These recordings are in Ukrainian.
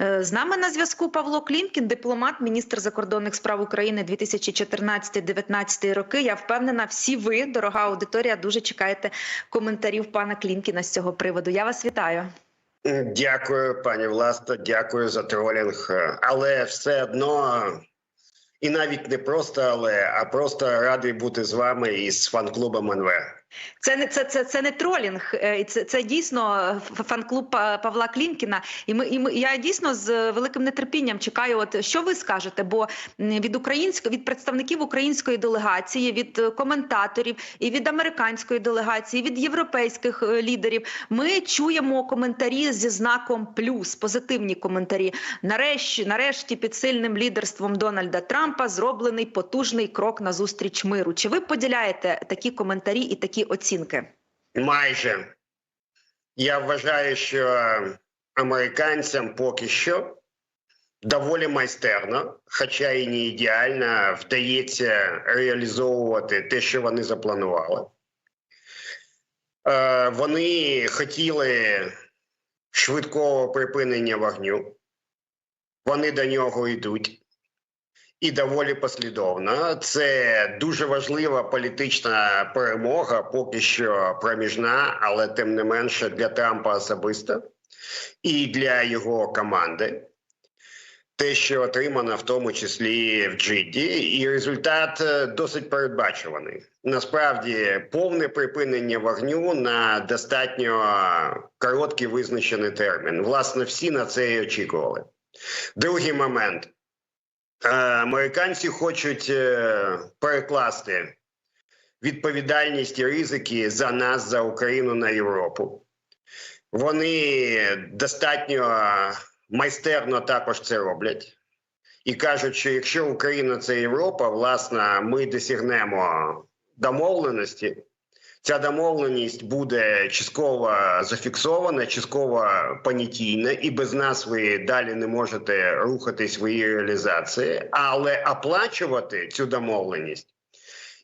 Е, З нами на зв'язку Павло Клімкін, дипломат, міністр закордонних справ України 2014-2019 роки. Я впевнена, всі ви, дорога аудиторія, дуже чекаєте коментарів пана Клімкіна з цього приводу. Я вас вітаю. Дякую, пані Власто, дякую за тролінг. Але все одно, і навіть не просто, але а просто радий бути з вами і з фан-клубом НВ. Це не це, це, це не тролінг, е, це, це дійсно фан-клуб Павла Клімкіна. І ми, і ми я дійсно з великим нетерпінням чекаю. От що ви скажете? Бо від української від представників української делегації, від е, коментаторів і від американської делегації, від європейських е, лідерів ми чуємо коментарі зі знаком плюс, позитивні коментарі. Нарешті, нарешті, під сильним лідерством Дональда Трампа зроблений потужний крок на зустріч миру. Чи ви поділяєте такі коментарі і такі оцінки? Майже я вважаю, що американцям поки що доволі майстерно, хоча і не ідеально, вдається реалізовувати те, що вони запланували. Е, Вони хотіли швидкого припинення вогню. Вони до нього йдуть. І доволі послідовно. Це дуже важлива політична перемога, поки що проміжна, але тим не менше для Трампа особисто і для його команди. Те, що отримано в тому числі в Джиді, і результат е, досить передбачуваний. Насправді, повне припинення вогню на достатньо короткий визначений термін. Власне, всі на це і очікували. Другий момент. Е, Американці хочуть е, перекласти відповідальність і ризики за нас, за Україну на Європу. Вони достатньо майстерно також це роблять і кажуть, що якщо Україна це Європа, власне, ми досягнемо домовленості. Ця домовленість буде частково зафіксована, частково понятійна, і без нас ви далі не можете рухатись в її реалізації, але оплачувати цю домовленість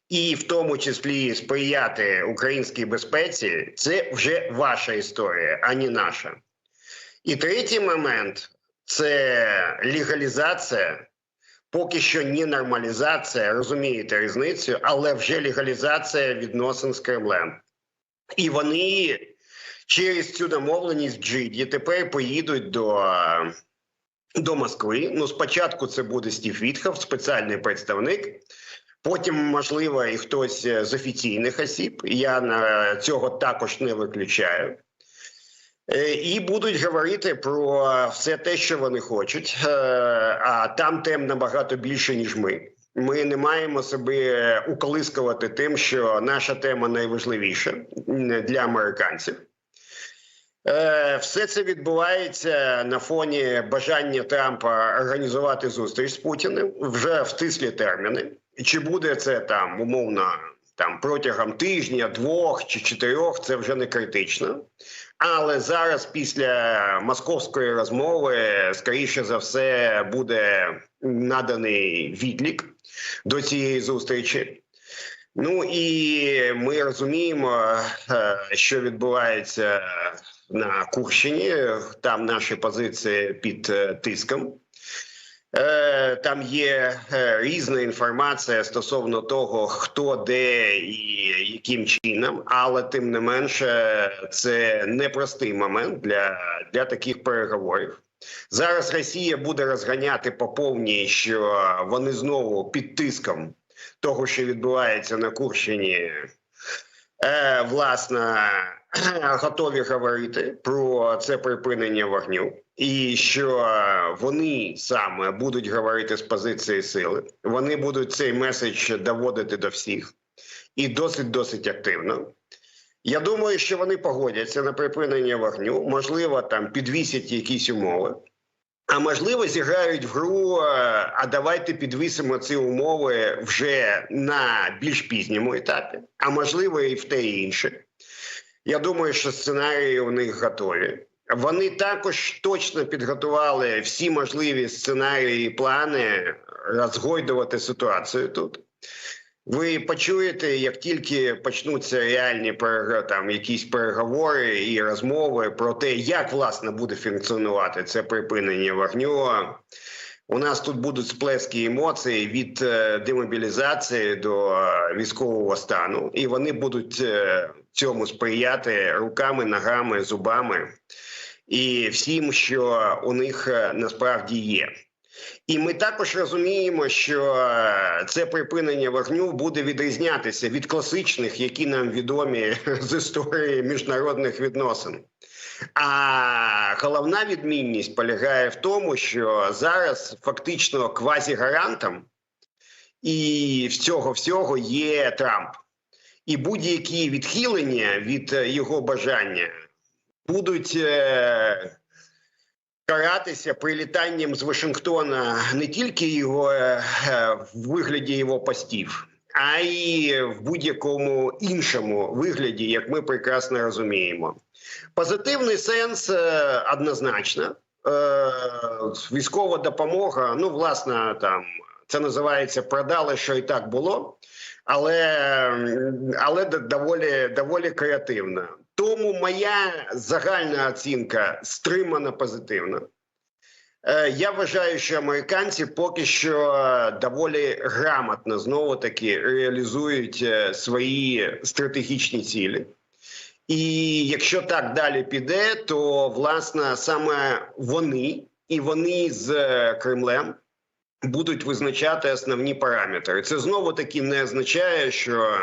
і в тому числі сприяти українській безпеці, це вже ваша історія, а не наша. І третій момент це легалізація. Поки що не нормалізація, розумієте різницю, але вже легалізація відносин з Кремлем. І вони через цю домовленість в Джиді тепер поїдуть до, до Москви. Ну, спочатку це буде Стів Вітхов, спеціальний представник. Потім, можливо, і хтось з офіційних осіб. Я на цього також не виключаю. Е, І будуть говорити про все те, що вони хочуть. Е, А там тем набагато більше, ніж ми. Ми не маємо себе уколискувати тим, що наша тема найважливіша для американців. Е, Все це відбувається на фоні бажання Трампа організувати зустріч з Путіним вже в тислі терміни. Чи буде це там умовно там протягом тижня, двох чи чотирьох, це вже не критично. Але зараз, після московської розмови, скоріше за все, буде наданий відлік до цієї зустрічі. Ну і ми розуміємо, е, що відбувається на Курщині. Там наші позиції під е, тиском. Е, Там є е, різна інформація стосовно того, хто де і яким чином, але тим не менше, це непростий момент для, для таких переговорів. Зараз Росія буде розганяти по повній, що вони знову під тиском того, що відбувається на Курщині, е, власне, готові говорити про це припинення вогню, і що вони саме будуть говорити з позиції сили. Вони будуть цей меседж доводити до всіх і досить досить активно. Я думаю, що вони погодяться на припинення вогню, можливо, там підвісять якісь умови. А можливо, зіграють в гру. е, А давайте підвісимо ці умови вже на більш пізньому етапі, а можливо, і в те і інше. Я думаю, що сценарії у них готові. Вони також точно підготували всі можливі сценарії і плани розгойдувати ситуацію тут. Ви почуєте, як тільки почнуться реальні там якісь переговори і розмови про те, як власне буде функціонувати це припинення вогню. У нас тут будуть сплески емоцій від е, демобілізації до військового стану, і вони будуть е, цьому сприяти руками, ногами, зубами і всім, що у них е, насправді є. І ми також розуміємо, що е, це припинення вогню буде відрізнятися від класичних, які нам відомі з історії міжнародних відносин. А головна відмінність полягає в тому, що зараз фактично квазігарантом і в цього всього є Трамп. І будь-які відхилення від е, його бажання будуть е, каратися прилітанням з Вашингтона не тільки його е, е, в вигляді його постів, а й в будь-якому іншому вигляді, як ми прекрасно розуміємо. Позитивний сенс однозначно. Військова допомога, ну, власне, там це називається продали, що і так було, але, але доволі, доволі креативна. Тому моя загальна оцінка стримана позитивна. Е, Я вважаю, що американці поки що е, доволі грамотно знову таки реалізують е, свої стратегічні цілі. І якщо так далі піде, то власне саме вони і вони з Кремлем будуть визначати основні параметри. Це знову таки не означає, що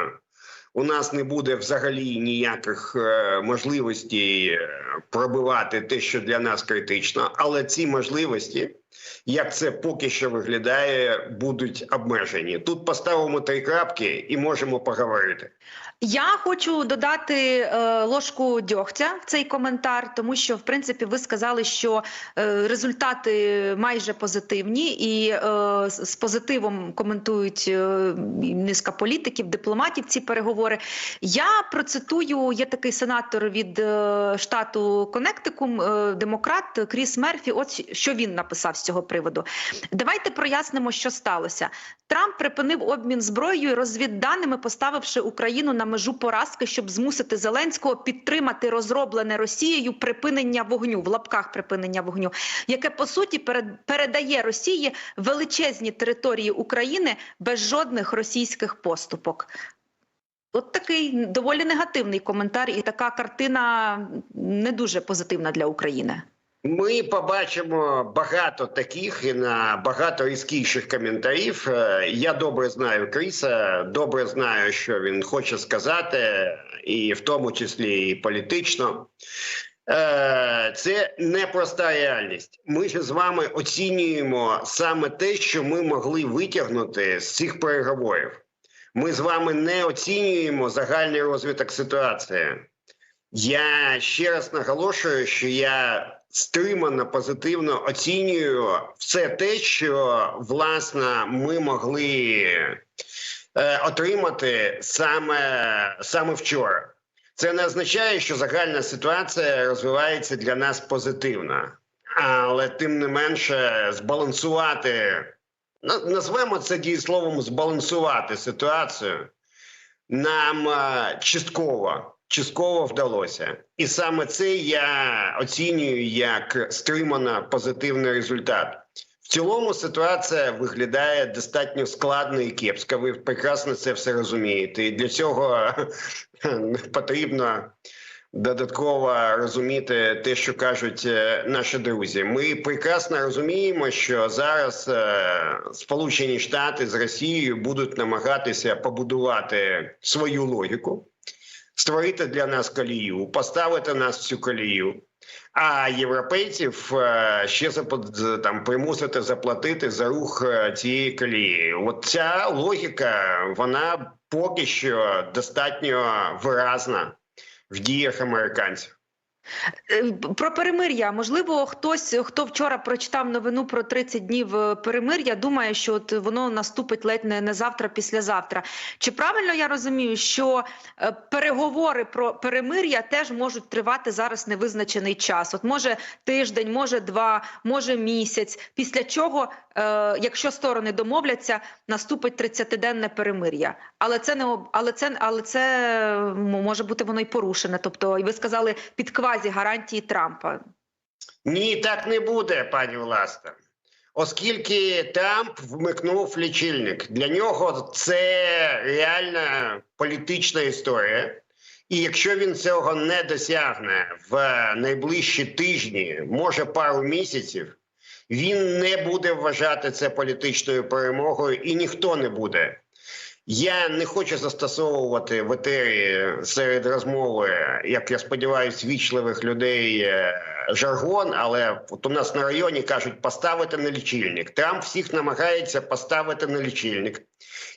у нас не буде взагалі ніяких е, можливостей е, пробивати те, що для нас критично, але ці можливості, як це поки що виглядає, будуть обмежені. Тут поставимо три крапки і можемо поговорити. Я хочу додати е, ложку дьогтя в цей коментар, тому що в принципі ви сказали, що е, результати майже позитивні, і е, з позитивом коментують е, низка політиків, дипломатів ці переговори. Я процитую: є такий сенатор від е, штату Коннектикум, е, демократ Кріс Мерфі. От що він написав з цього приводу. Давайте прояснимо, що сталося. Трамп припинив обмін зброєю і розвідданими, поставивши Україну на межу поразки, щоб змусити Зеленського підтримати розроблене Росією припинення вогню в лапках припинення вогню, яке по суті перед- передає Росії величезні території України без жодних російських поступок. От такий доволі негативний коментар, і така картина не дуже позитивна для України. Ми побачимо багато таких і на багато різкіших коментарів. Е, Я добре знаю Кріса, добре знаю, що він хоче сказати, і в тому числі і політично. Е, Це непроста реальність. Ми ж з вами оцінюємо саме те, що ми могли витягнути з цих переговорів. Ми з вами не оцінюємо загальний розвиток ситуації. Я ще раз наголошую, що я стримано позитивно оцінюю все те, що власне ми могли е, отримати саме, саме вчора. Це не означає, що загальна ситуація розвивається для нас позитивно, але тим не менше збалансувати, на- назвемо це дієсловом збалансувати ситуацію нам е, частково, частково вдалося. І саме це я оцінюю як стримано позитивний результат. В цілому ситуація виглядає достатньо складно і кепсько. Ви прекрасно це все розумієте. І для цього потрібно додатково розуміти те, що кажуть е, наші друзі. Ми прекрасно розуміємо, що зараз е, Сполучені Штати з Росією будуть намагатися побудувати свою логіку, створити для нас колію, поставити нас в цю колію. А європейців е, ще запо- там примусити заплатити за рух цієї колії. От ця логіка, вона поки що достатньо виразна в діях американців. Е, Про перемир'я. Можливо, хтось, хто вчора прочитав новину про 30 днів е, перемир'я, думає, що от воно наступить ледь не, не завтра, післязавтра. Чи правильно я розумію, що е, переговори про перемир'я теж можуть тривати зараз невизначений час? От може тиждень, може два, може місяць. Після чого, е, якщо сторони домовляться, наступить 30-денне перемир'я. Але це не але це, але це може бути воно й порушене. Тобто, і ви сказали під квазі гарантії Трампа. Ні, так не буде, пані Власта. Оскільки Трамп вмикнув лічильник, для нього це реальна політична історія. І якщо він цього не досягне в найближчі тижні, може пару місяців, він не буде вважати це політичною перемогою, і ніхто не буде. Я не хочу застосовувати в етері серед розмови, як я сподіваюся, вічливих людей е, жаргон, але от у нас на районі кажуть поставити на лічильник. Трамп всіх намагається поставити на лічильник,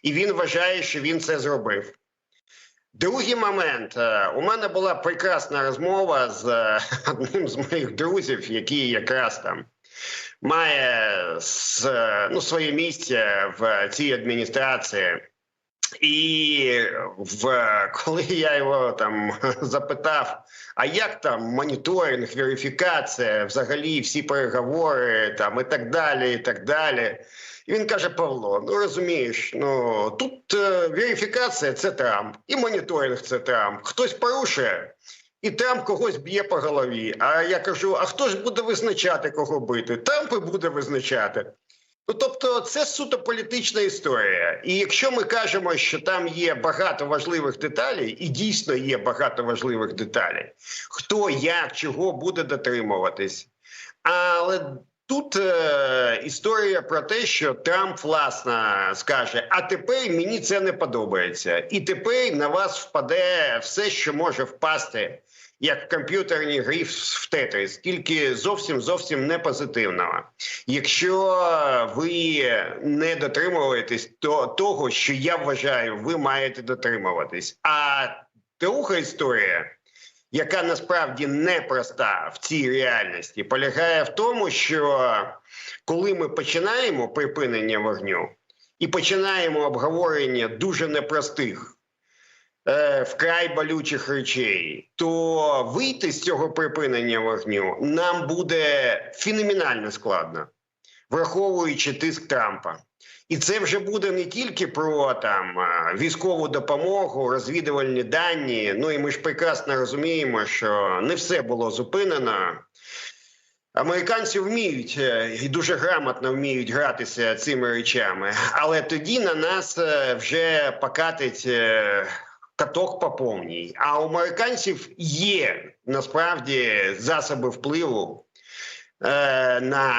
і він вважає, що він це зробив. Другий момент. Е, У мене була прекрасна розмова з е, одним з моїх друзів, який якраз там має ну, своє місце в цій адміністрації. І в коли я його там запитав, а як там моніторинг, верифікація, взагалі всі переговори там і так далі, і так далі. І він каже: Павло, ну розумієш, ну тут е, верифікація це Трамп, і моніторинг це Трамп. Хтось порушує, і Трамп когось б'є по голові. А я кажу: а хто ж буде визначати, кого бити? Трамп і буде визначати. Ну, тобто, це суто політична історія. І якщо ми кажемо, що там є багато важливих деталей, і дійсно є багато важливих деталей, хто як чого буде дотримуватись, але тут е, історія про те, що Трамп власне скаже: а тепер мені це не подобається, і тепер на вас впаде все, що може впасти. Як в комп'ютерній грі в Тетріс, тільки зовсім зовсім не позитивного. Якщо ви не дотримуєтесь то, того, що я вважаю, ви маєте дотримуватись. А друга історія, яка насправді непроста в цій реальності, полягає в тому, що коли ми починаємо припинення вогню і починаємо обговорення дуже непростих. Е, Вкрай болючих речей, то вийти з цього припинення вогню нам буде феноменально складно, враховуючи тиск Трампа. І це вже буде не тільки про там е, військову допомогу, розвідувальні дані. Ну і ми ж прекрасно розуміємо, що не все було зупинено. Американці вміють е, і дуже грамотно вміють гратися цими речами, але тоді на нас вже покатить каток по повній. А у американців є насправді засоби впливу е, на,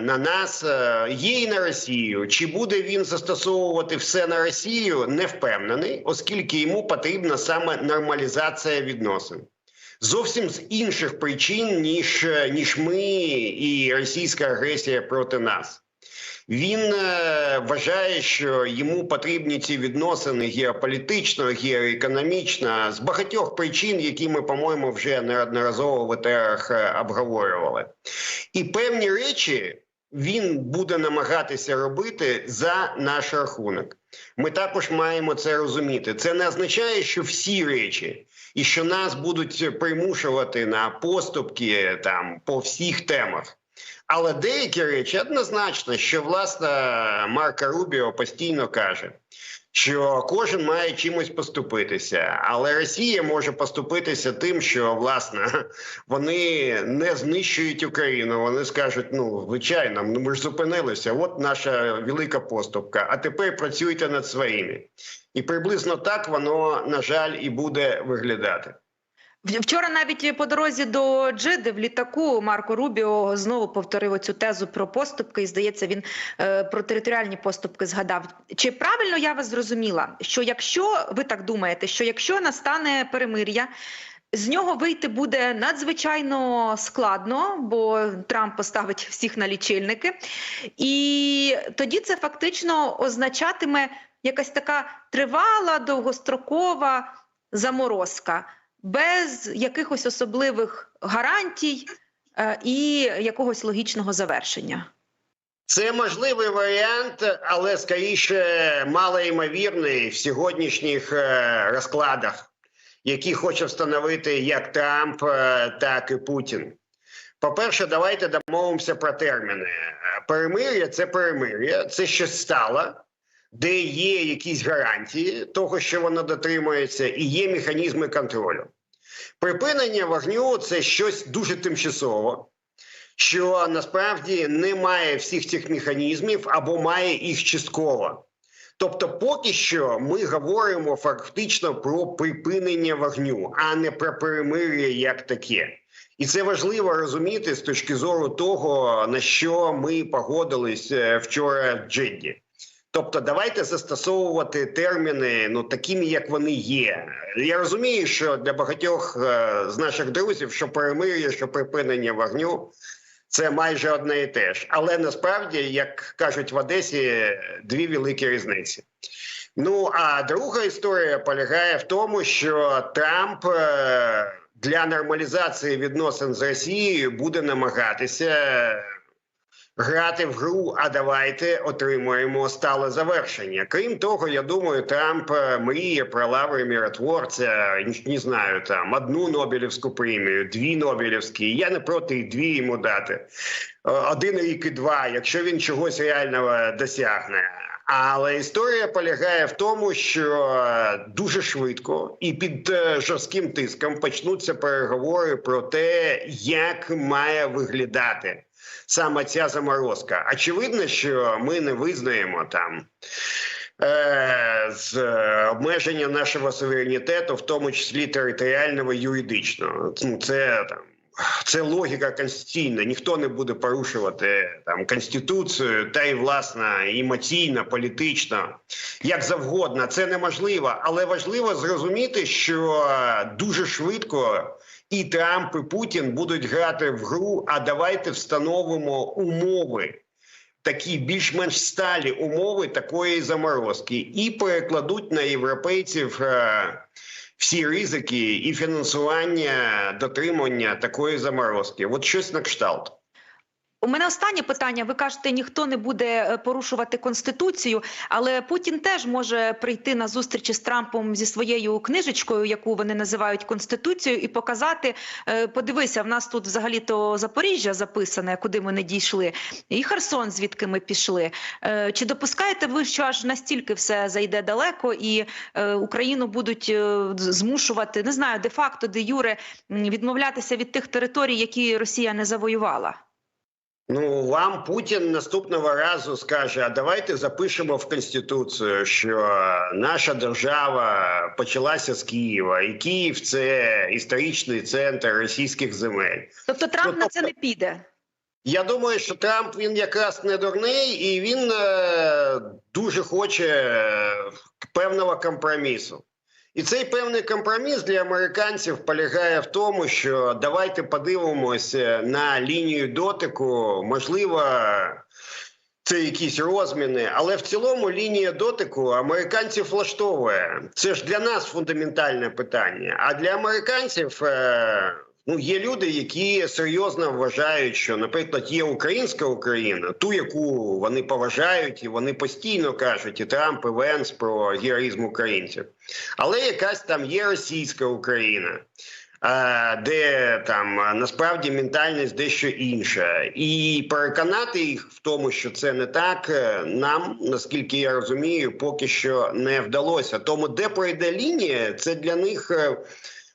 на нас, е, є і на Росію. Чи буде він застосовувати все на Росію, не впевнений, оскільки йому потрібна саме нормалізація відносин. Зовсім з інших причин, ніж, ніж ми і російська агресія проти нас. Він е, вважає, що йому потрібні ці відносини геополітично, геоекономічно, з багатьох причин, які ми, по-моєму, вже неодноразово в етерах е, обговорювали. І певні речі він буде намагатися робити за наш рахунок. Ми також маємо це розуміти. Це не означає, що всі речі, і що нас будуть примушувати на поступки там по всіх темах. Але деякі речі однозначно, що власне Марка Рубіо постійно каже, що кожен має чимось поступитися, але Росія може поступитися тим, що власне вони не знищують Україну. Вони скажуть: ну звичайно, ну ми ж зупинилися. От наша велика поступка. А тепер працюйте над своїми. І приблизно так воно на жаль і буде виглядати. Вчора навіть по дорозі до Джиди в літаку Марко Рубіо знову повторив цю тезу про поступки, і здається, він е, про територіальні поступки згадав. Чи правильно я вас зрозуміла, що якщо ви так думаєте, що якщо настане перемир'я, з нього вийти буде надзвичайно складно, бо Трамп поставить всіх на лічильники, і тоді це фактично означатиме якась така тривала, довгострокова заморозка. Без якихось особливих гарантій е, і якогось логічного завершення. Це можливий варіант, але скоріше малоймовірний в сьогоднішніх е, розкладах, які хоче встановити як Трамп, е, так і Путін. По-перше, давайте домовимося про терміни. Перемир'я це перемир'я, це щось стало, де є якісь гарантії того, що воно дотримується, і є механізми контролю. Припинення вогню це щось дуже тимчасово що насправді немає всіх цих механізмів або має їх частково. Тобто, поки що ми говоримо фактично про припинення вогню, а не про перемир'я як таке. І це важливо розуміти з точки зору того, на що ми погодились е, вчора в Джидді. Тобто, давайте застосовувати терміни ну такими, як вони є. Я розумію, що для багатьох е, з наших друзів, що перемир'я, що припинення вогню, це майже одне і те ж. Але насправді, як кажуть в Одесі, дві великі різниці. Ну а друга історія полягає в тому, що Трамп е, для нормалізації відносин з Росією буде намагатися грати в гру, а давайте отримуємо стале завершення. Крім того, я думаю, Трамп е, мріє про лаври миротворця, не знаю, там одну Нобелівську премію, дві Нобелівські. Я не проти дві йому дати. Е, Один рік і два, якщо він чогось реального досягне. Але історія полягає в тому, що е, дуже швидко і під жорстким тиском почнуться переговори про те, як має виглядати саме ця заморозка. Очевидно, що ми не визнаємо там. е, З обмеження нашого суверенітету, в тому числі територіального юридичного, Ну, це там це логіка конституційна. Ніхто не буде порушувати там конституцію, та й власне емоційно, політично, як завгодно. Це неможливо, але важливо зрозуміти, що дуже швидко і Трамп, і Путін будуть грати в гру. А давайте встановимо умови. Такі більш-менш сталі умови такої заморозки і перекладуть на європейців е, всі ризики і фінансування дотримання такої заморозки. От щось на кшталт. У мене останнє питання. Ви кажете, ніхто не буде е, порушувати конституцію, але Путін теж може прийти на зустрічі з Трампом зі своєю книжечкою, яку вони називають конституцією, і показати: е, подивися, в нас тут взагалі то Запоріжжя записане, куди ми не дійшли, і Херсон, звідки ми пішли. Е, Чи допускаєте ви, що аж настільки все зайде далеко, і Україну будуть змушувати, не знаю, де факто, де юре відмовлятися від тих територій, які Росія не завоювала? Ну вам Путін наступного разу скаже: а давайте запишемо в конституцію, що наша держава почалася з Києва, і Київ це історичний центр російських земель. Тобто Трамп Ну, на це не піде. Я думаю, що Трамп він якраз не дурний, і він е, дуже хоче певного компромісу. І цей певний компроміс для американців полягає в тому, що давайте подивимося на лінію дотику. Можливо, це якісь розміни, але в цілому лінія дотику американців влаштовує. Це ж для нас фундаментальне питання. А для американців е, ну є люди, які серйозно вважають, що, наприклад, є українська Україна, ту, яку вони поважають, і вони постійно кажуть, і Трамп, і Венс про героїзм українців. Але якась там є російська Україна. Де там насправді ментальність дещо інша, і переконати їх в тому, що це не так, е, нам, наскільки я розумію, поки що не вдалося. Тому де пройде лінія, це для них е,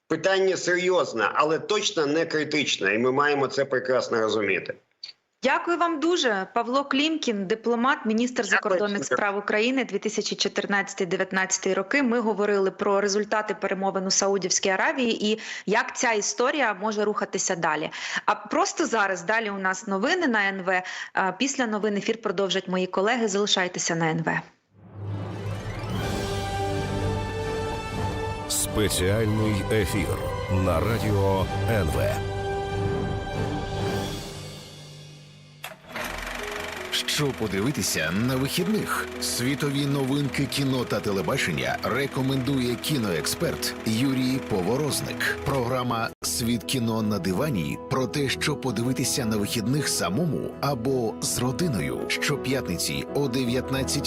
питання серйозне, але точно не критичне, і ми маємо це прекрасно розуміти. Дякую вам дуже, Павло Клімкін, дипломат, міністр Дякую, закордонних справ України 2014-2019 роки. Ми говорили про результати перемовин у Саудівській Аравії і як ця історія може рухатися далі. А просто зараз далі у нас новини на НВ. А Після новин ефір продовжать мої колеги. Залишайтеся на НВ. Спеціальний ефір на радіо НВ. Що подивитися на вихідних? Світові новинки кіно та телебачення рекомендує кіноексперт Юрій Поворозник. Програма Світ кіно на дивані про те, що подивитися на вихідних самому або з родиною щоп'ятниці о 19